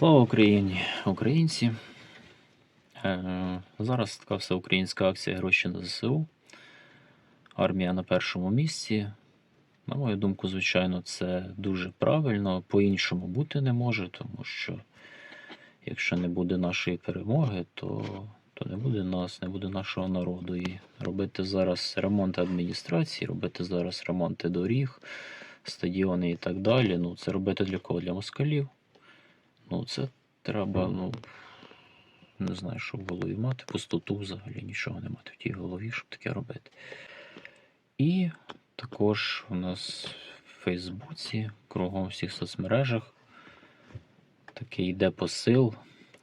Слава Україні, українці. Е, Зараз така всеукраїнська акція гроші на ЗСУ. Армія на першому місці. На мою думку, звичайно, це дуже правильно. По-іншому бути не може, тому що якщо не буде нашої перемоги, то, то не буде нас, не буде нашого народу. І робити зараз ремонти адміністрації, робити зараз ремонти доріг, стадіони і так далі. Ну, це робити для кого? Для москалів. Ну, це треба, ну, не знаю, що в голові мати, пустоту взагалі нічого не мати в тій голові, щоб таке робити. І також у нас в Фейсбуці, кругом всіх соцмережах, такий йде посил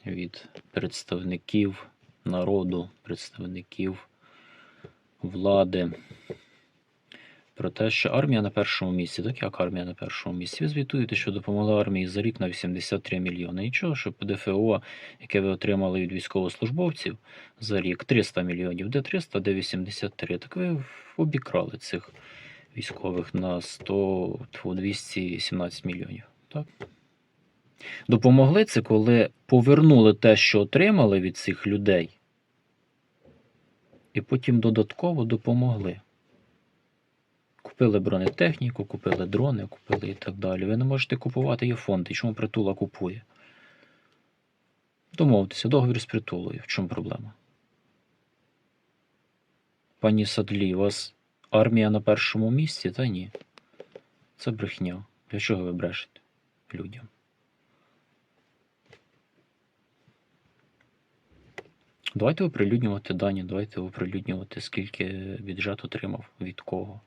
від представників народу, представників влади. Про те, що армія на першому місці, так як армія на першому місці. Ви звітуєте, що допомогла армії за рік на 83 мільйони. Нічого, що ПДФО, яке ви отримали від військовослужбовців за рік 300 мільйонів, де 300, де 83. Так ви обікрали цих військових на 100, 217 мільйонів. Так? Допомогли це, коли повернули те, що отримали від цих людей, і потім додатково допомогли. Купили бронетехніку, купили дрони, купили і так далі. Ви не можете купувати є фонди. Чому притула купує? Домовтеся, договір з притулою. В чому проблема? Пані Садлі, у вас армія на першому місці? Та ні. Це брехня. Для чого ви брешете людям? Давайте оприлюднювати дані, давайте оприлюднювати, скільки бюджет отримав від кого.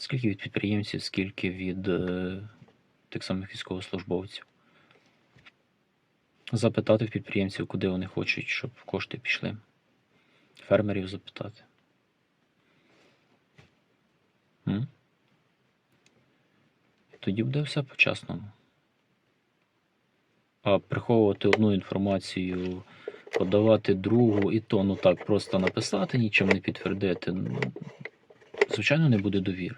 Скільки від підприємців, скільки від е, тих самих військовослужбовців. Запитати в підприємців, куди вони хочуть, щоб кошти пішли. Фермерів запитати. М? Тоді буде все по-чесному. А приховувати одну інформацію, подавати другу, і то, ну так, просто написати, нічим не підтвердити. Ну, звичайно, не буде довіри.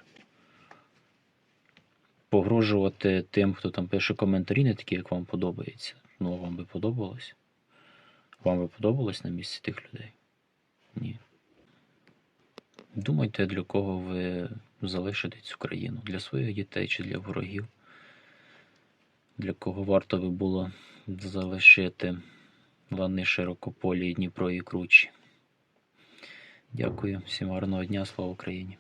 Погрожувати тим, хто там пише коментарі, не такі, як вам подобається. Ну, а вам би подобалось? Вам би подобалось на місці тих людей? Ні. Думайте, для кого ви залишите цю країну? Для своїх дітей чи для ворогів? Для кого варто би було залишити лани широкополі, Дніпро і Кручі? Дякую, всім гарного дня, слава Україні!